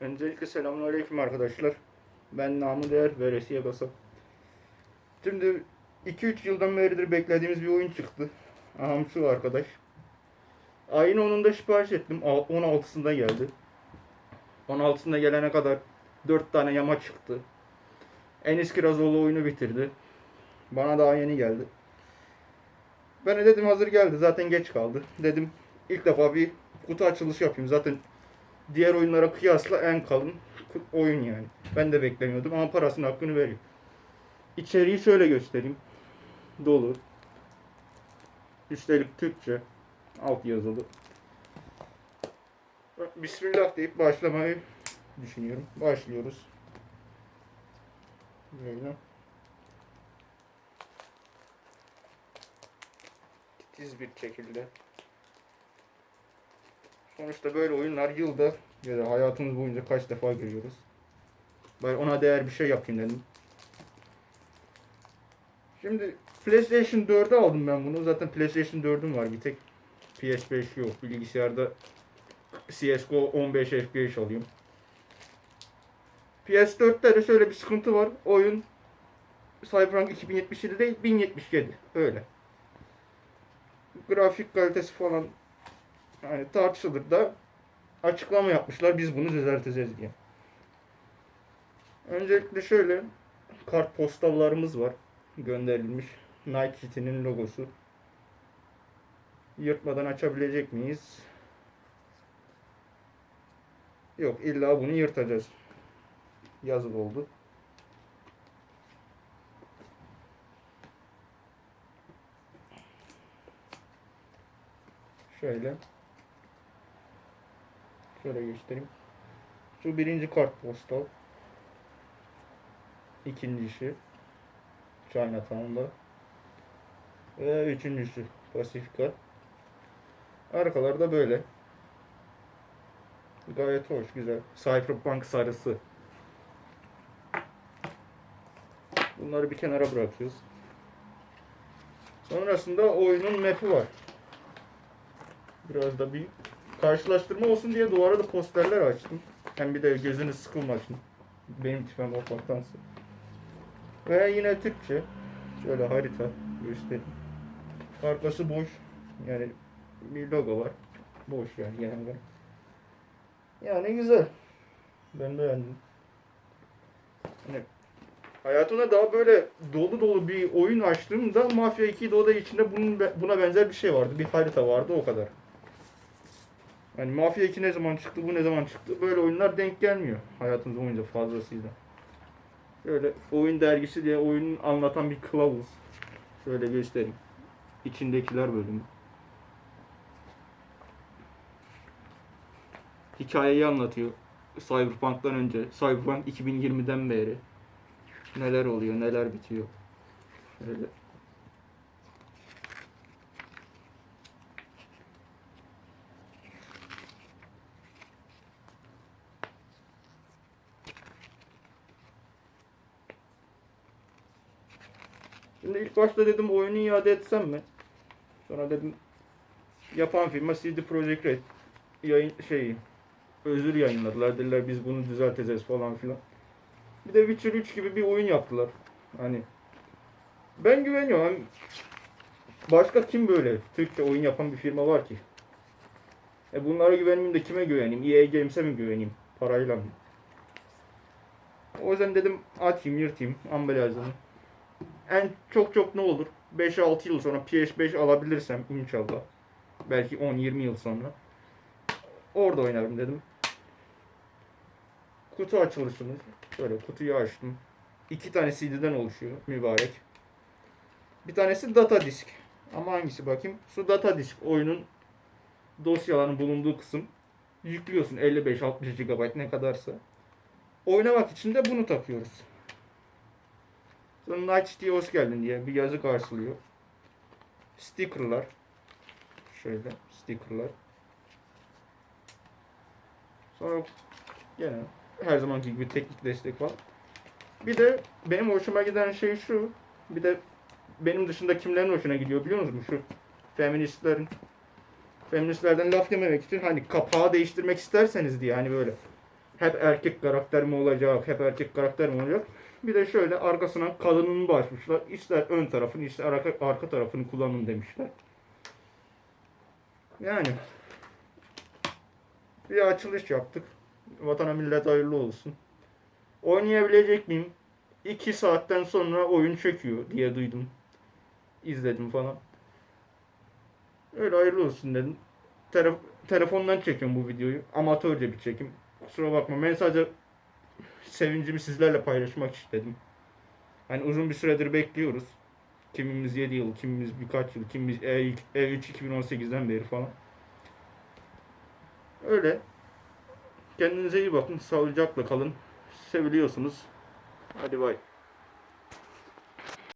Öncelikle selamünaleyküm arkadaşlar. Ben namı değer veresiye basam. Şimdi 2-3 yıldan beridir beklediğimiz bir oyun çıktı. Aham şu arkadaş. Ayın 10'unda sipariş ettim. Al- 16'sında geldi. 16'sında gelene kadar 4 tane yama çıktı. Enis Kirazoğlu oyunu bitirdi. Bana daha yeni geldi. Ben de dedim hazır geldi zaten geç kaldı. Dedim ilk defa bir kutu açılışı yapayım. Zaten diğer oyunlara kıyasla en kalın oyun yani. Ben de beklemiyordum ama parasının hakkını veriyor. İçeriği şöyle göstereyim. Dolu. Üstelik Türkçe. Alt yazılı. Bismillah deyip başlamayı düşünüyorum. Başlıyoruz. Böyle. Titiz bir şekilde. Sonuçta böyle oyunlar yılda ya da hayatımız boyunca kaç defa görüyoruz. Ben ona değer bir şey yapayım dedim. Şimdi PlayStation 4'e aldım ben bunu. Zaten PlayStation 4'üm var bir tek. PS5 yok. Bilgisayarda CSGO 15 FPS alıyorum. PS4'te de şöyle bir sıkıntı var. Oyun Cyberpunk 2077 değil 1077. Öyle. Grafik kalitesi falan yani tartışılır da açıklama yapmışlar biz bunu düzelteceğiz diye. Öncelikle şöyle kartpostallarımız var gönderilmiş. Nike City'nin logosu. Yırtmadan açabilecek miyiz? Yok illa bunu yırtacağız. Yazılı oldu. Şöyle. Şöyle göstereyim. Şu birinci kartpostal. İkincisi Chinatown'da. Ve üçüncüsü Pasifika. Arkalarda böyle. Gayet hoş, güzel. Cyberpunk sarısı. Bunları bir kenara bırakıyoruz. Sonrasında oyunun map'i var. Biraz da bir karşılaştırma olsun diye duvara da posterler açtım. Hem bir de gözünüz sıkılmasın. Benim tipim bakmaktansa. Ve yine Türkçe. Şöyle harita göstereyim. Arkası boş. Yani bir logo var. Boş yani genel olarak. Yani güzel. Ben beğendim. Hani hayatımda daha böyle dolu dolu bir oyun açtığımda Mafya 2'de o da içinde bunun buna benzer bir şey vardı. Bir harita vardı o kadar. Yani Mafya 2 ne zaman çıktı, bu ne zaman çıktı. Böyle oyunlar denk gelmiyor hayatımız boyunca fazlasıyla. Şöyle oyun dergisi diye oyunu anlatan bir kılavuz. Şöyle göstereyim. İçindekiler bölümü. Hikayeyi anlatıyor. Cyberpunk'tan önce. Cyberpunk 2020'den beri. Neler oluyor, neler bitiyor. Şöyle. Şimdi ilk başta dedim oyunu iade etsem mi? Sonra dedim yapan firma CD Projekt Red yayın şey özür yayınladılar. Dediler biz bunu düzelteceğiz falan filan. Bir de Witcher 3 gibi bir oyun yaptılar. Hani ben güveniyorum. Başka kim böyle Türkçe oyun yapan bir firma var ki? E bunlara güvenmeyeyim de kime güveneyim? EA Games'e mi güveneyim? Parayla mı? O yüzden dedim atayım yırtayım ambalajını. En çok çok ne olur? 5-6 yıl sonra PS5 alabilirsem inşallah. Belki 10-20 yıl sonra. Orada oynarım dedim. Kutu açılışımız. Şöyle kutuyu açtım. İki tane CD'den oluşuyor mübarek. Bir tanesi data disk. Ama hangisi bakayım? Şu data disk oyunun dosyaların bulunduğu kısım. Yüklüyorsun 55-60 GB ne kadarsa. Oynamak için de bunu takıyoruz. Sonra Night City'ye hoş geldin diye bir yazı karşılıyor. Stickerlar. Şöyle stickerlar. Sonra gene her zamanki gibi teknik destek var. Bir de benim hoşuma giden şey şu. Bir de benim dışında kimlerin hoşuna gidiyor biliyor musunuz? Şu feministlerin feministlerden laf yememek için hani kapağı değiştirmek isterseniz diye hani böyle hep erkek karakter mi olacak, hep erkek karakter mi olacak? Bir de şöyle arkasına kadınını başmışlar. İster ön tarafını, ister arka, arka tarafını kullanın demişler. Yani bir açılış yaptık. Vatana millet hayırlı olsun. Oynayabilecek miyim? 2 saatten sonra oyun çöküyor diye duydum. İzledim falan. Öyle hayırlı olsun dedim. Tele- telefondan çekiyorum bu videoyu. Amatörce bir çekim. Kusura bakma. Ben sadece sevincimi sizlerle paylaşmak istedim. Hani uzun bir süredir bekliyoruz. Kimimiz 7 yıl, kimimiz birkaç yıl, kimimiz E- E3 2018'den beri falan. Öyle. Kendinize iyi bakın. Sağlıcakla kalın. Seviliyorsunuz. Hadi bay.